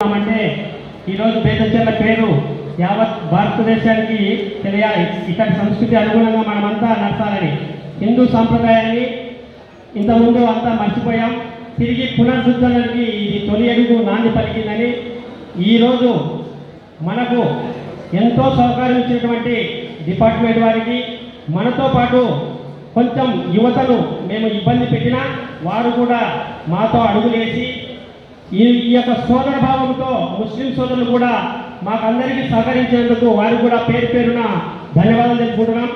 అంటే ఈరోజు పేదచెల్ల పేరు యావత్ భారతదేశానికి తెలియాలి ఇక్కడి సంస్కృతి అనుగుణంగా మనమంతా నడచాలని హిందూ సాంప్రదాయాన్ని ఇంతకుముందు అంతా మర్చిపోయాం. తిరిగి పునరుద్ధరణకి ఇది తొలి అడుగు నాంది పలికిందని ఈరోజు మనకు ఎంతో సహకరించినటువంటి డిపార్ట్మెంట్ వారికి మనతో పాటు కొంచెం యువతను మేము ఇబ్బంది పెట్టినా వారు కూడా మాతో అడుగులేసి ఈ ఈ యొక్క సోదర భావంతో ముస్లిం సోదరులు కూడా మాకందరికీ సహకరించేందుకు వారు కూడా పేరు పేరున ధన్యవాదాలు తెలుపుకుంటున్నాం.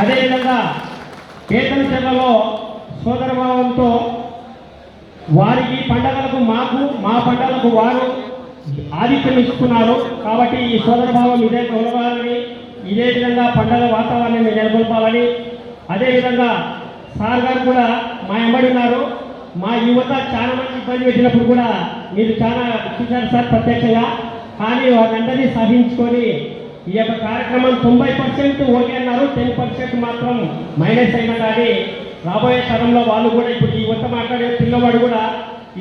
అదేవిధంగా కేతన చెర్లలో సోదర భావంతో వారికి పండగలకు మాకు మా పండగలకు వారు ఆదిత్యం ఇస్తున్నారు. కాబట్టి ఈ సోదర భావం ఇదే కొలవాలని ఇదే విధంగా పండగ వాతావరణాన్ని నెలకొల్పాలని. అదేవిధంగా సార్ గారు కూడా మా ఎంబడి ఉన్నారు. మా యువత చాలా మంది ఇబ్బంది పెట్టినప్పుడు కూడా మీరు చాలా చూశారు సార్ ప్రత్యక్షంగా. కానీ వారందరినీ సహించుకొని ఈ యొక్క కార్యక్రమం తొంభై పర్సెంట్ ఓకే అన్నారు. టెన్ పర్సెంట్ మాత్రం మైనస్ అయినా కానీ రాబోయే తరంలో వాళ్ళు కూడా ఇప్పుడు ఈ యువత మాట్లాడే పిల్లవాడు కూడా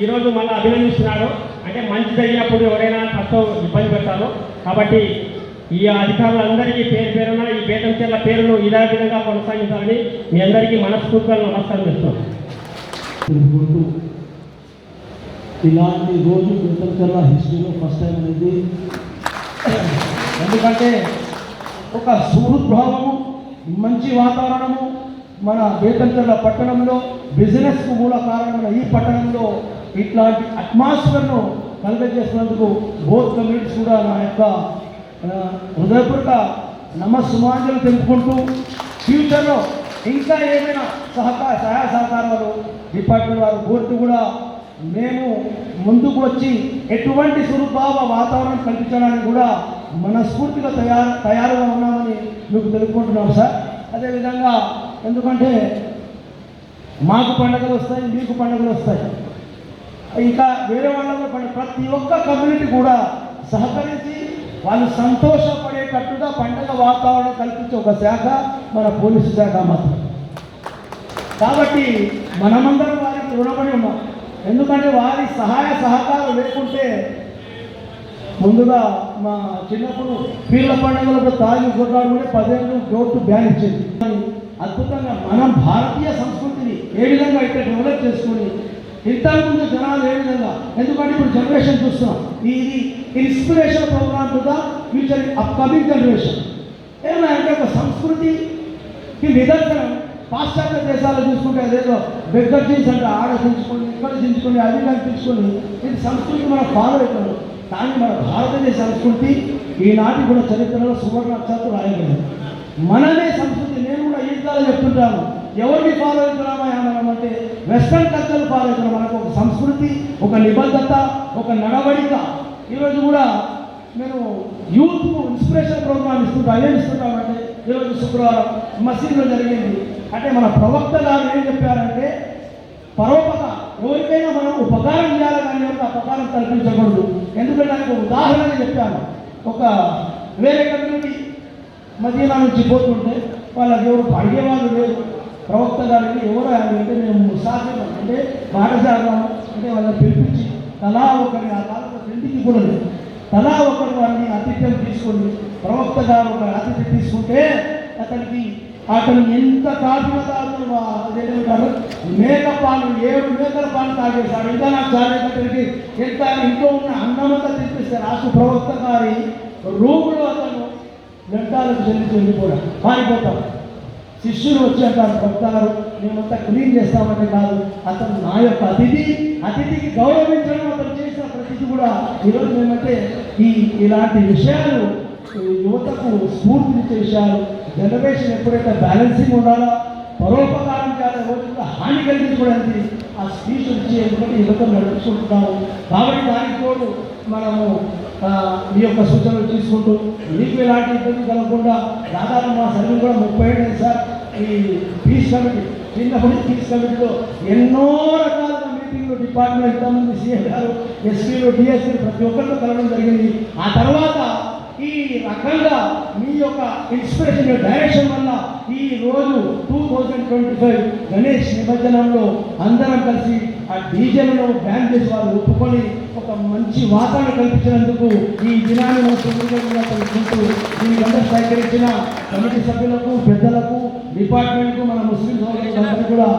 ఈరోజు మళ్ళీ అభినందిస్తున్నాడు అంటే మంచి జరిగినప్పుడు ఎవరైనా కష్టం ఇబ్బంది పెడతారు. కాబట్టి ఈ అధికారులందరికీ పేరు పేరున ఈ బేతం చెల్ల పేరును ఇదే విధంగా కొనసాగించాలని మీ అందరికీ మనస్ఫూర్తిగా నమస్కారం చేస్తున్నాం. తెలుపుకుంటూ ఇలాంటి రోజు కృతజ్ఞతల హిస్టరీలో ఫస్ట్ టైం అనేది ఎందుకంటే ఒక సుహృద్భావము మంచి వాతావరణము మన బేతంచెర్ల పట్టణంలో బిజినెస్కు మూల కారణమైన ఈ పట్టణంలో ఇట్లాంటి అట్మాస్ఫియర్ను కలుగజేసినందుకు బోత్ కమ్యూనిటీస్ కూడా నా యొక్క హృదయపూర్వక నమస్సుమాంజలు తెలుపుకుంటూ ఫ్యూచర్లో ఇంకా ఏమైనా సహకార సహాయ సహకారాలు డిపార్ట్మెంట్ వారు బోర్డు కూడా మేము ముందుకు వచ్చి ఎటువంటి స్వరూపావ వాతావరణం కల్పించడానికి కూడా మనస్ఫూర్తిగా తయారు తయారుగా ఉన్నామని మీకు తెలుపుకుంటున్నాం సార్. అదేవిధంగా ఎందుకంటే మాకు పండుగలు వస్తాయి మీకు పండుగలు వస్తాయి. ఇంకా వేరే వాళ్ళలో ప్రతి ఒక్క కమ్యూనిటీ కూడా సహకరించి వాళ్ళు సంతోషపడేటట్టుగా పండగ వాతావరణం కల్పించే ఒక శాఖ మన పోలీసు శాఖ మాత్రం కాబట్టి మనమందరం వారికి రుణపడి ఉన్నాం. ఎందుకంటే వారి సహాయ సహకారం లేకుంటే ముందుగా మా చిన్నప్పుడు పీర్ల పండుగలకు తాగి కొట్లాడుకుంటే పదేళ్ళు గోటు బ్యాన్ ఇచ్చేది. కానీ అద్భుతంగా మనం భారతీయ సంస్కృతిని ఏ విధంగా ఇక్కడ డెవలప్ చేసుకుని ఇంతకుముందు జనాలు ఏ విధంగా? ఎందుకంటే ఇప్పుడు జనరేషన్ చూస్తున్నాం. ఇది inspiration program to the future upcoming generation ఏమంటే ఒక సంస్కృతికి నిదర్శనం. పాశ్చాత్య దేశాలు చూసుకుంటే అదేదో బెగ్గర్ జీన్స్ అంటే ఆడ చించుకొని ఇక్కడ చించుకొని అది కనిపించుకొని ఇది సంస్కృతి మనం ఫాలో అవుతాము కానీ మన భారతదేశ సంస్కృతి ఈనాటి కూడా చరిత్రలో సువర్ణ అక్షరాలు రాయలేదు మనమే సంస్కృతి నేను కూడా ఈ కాలం చెప్తుంటాను. ఎవరిని ఫాలో అవుతున్నామా మనం అంటే వెస్ట్రన్ కల్చర్ ఫాలో అవుతున్నాం మనకు ఒక సంస్కృతి ఒక నిబద్ధత ఒక నడవడిక. ఈరోజు కూడా మేము యూత్కు ఇన్స్పిరేషన్ ప్రోగ్రామ్ ఇస్తుంటా ఏం ఇస్తుంటామంటే ఈరోజు శుక్రవారం మసీదులో జరిగింది. అంటే మన ప్రవక్త గారు ఏం చెప్పారంటే పరోపక ఎవరికైనా మనం ఉపకారం చేయాలి కానీ ఎవరికి అపకారం కల్పించకూడదు. ఎందుకంటే నాకు ఒక ఉదాహరణ చెప్పాను. ఒక వేరే కమ్యూనిటీ మదీనా నుంచి పోతుంటే వాళ్ళకి ఎవరు అడిగేవాళ్ళు లేదు. ప్రవక్త గారికి ఎవరు ఆయన అంటే మేము ముసాఫిర్ అంటే బాటసారం అంటే వాళ్ళని పిలిపించి తలా ఒకరి ఆ కాలంలో ఇంటికి కూడా తలా ఒకరి వారిని ఆతిథ్యం తీసుకొని ప్రవక్త గారు ఒక ఆతిథ్యం తీసుకుంటే అతనికి అతను ఎంత తాగిన తాగుతాడు మేక పాలు ఏడు మేకల పాలు తాగేశాడు. ఇంకా నాకు చాలా ఎంత ఇంట్లో ఉన్న అన్నమంతా తెప్పిస్తే రాష్ట్ర ప్రవక్త గారి రూములో అతను గంటాలకు చెల్లించి వెళ్ళిపోయాడు. పారిపోతాం శిష్యులు వచ్చి అంటారు చెప్తారు మేమంతా క్లీన్ చేస్తామంటే కాదు అతను నా యొక్క అతిథి అతిథికి గౌరవించడం అతను చేసిన ప్రతిథి కూడా ఈరోజు మేమంటే ఈ ఇలాంటి విషయాలు యువతకు స్ఫూర్తినిచ్చే విషయాలు జనరేషన్ ఎప్పుడైతే బ్యాలెన్సింగ్ ఉండాలో పరోపకారం కాదు రోజుల్లో హాని కలిగించుకోవడానికి ఆ స్పీచ్ వచ్చి ఎందుకంటే యువత నడుచుకుంటున్నాము కాబట్టి దానికి తోడు మనము మీ యొక్క సూచనలు తీసుకుంటూ మీకు ఎలాంటి ఇబ్బంది కలగకుండా దాదాపు మా సర్వీస్ కూడా ముప్పై ఏడు సార్. ఈ పీస్ కమిటీ చిన్నప్పటి పీస్ కమిటీలో ఎన్నో రకాల మీటింగ్లు డిపార్ట్మెంట్ ఎంతమంది సీఎం గారు ఎస్పీలు డిఎస్పీలు ప్రతి ఒక్కరితో కలవడం జరిగింది. ఆ తర్వాత ఈ రకంగా మీ యొక్క ఇన్స్పిరేషన్ డైరెక్షన్ వల్ల ఈ రోజు two thousand twenty five Ganesh నిమజ్జనంలో అందరం కలిసి ఆ డీజేలను బ్యాన్ చేసి వాళ్ళు ఒప్పుకొని ఒక మంచి వాతావరణం కల్పించినందుకు ఈ దినాన్ని మనం సుదీర్ఘంగా తెలుసుకుంటూ దీనికి అందరూ సహకరించిన కమిటీ సభ్యులకు పెద్దలకు డిపార్ట్మెంట్కు మన ముస్లిం సోదరులందరూ కూడా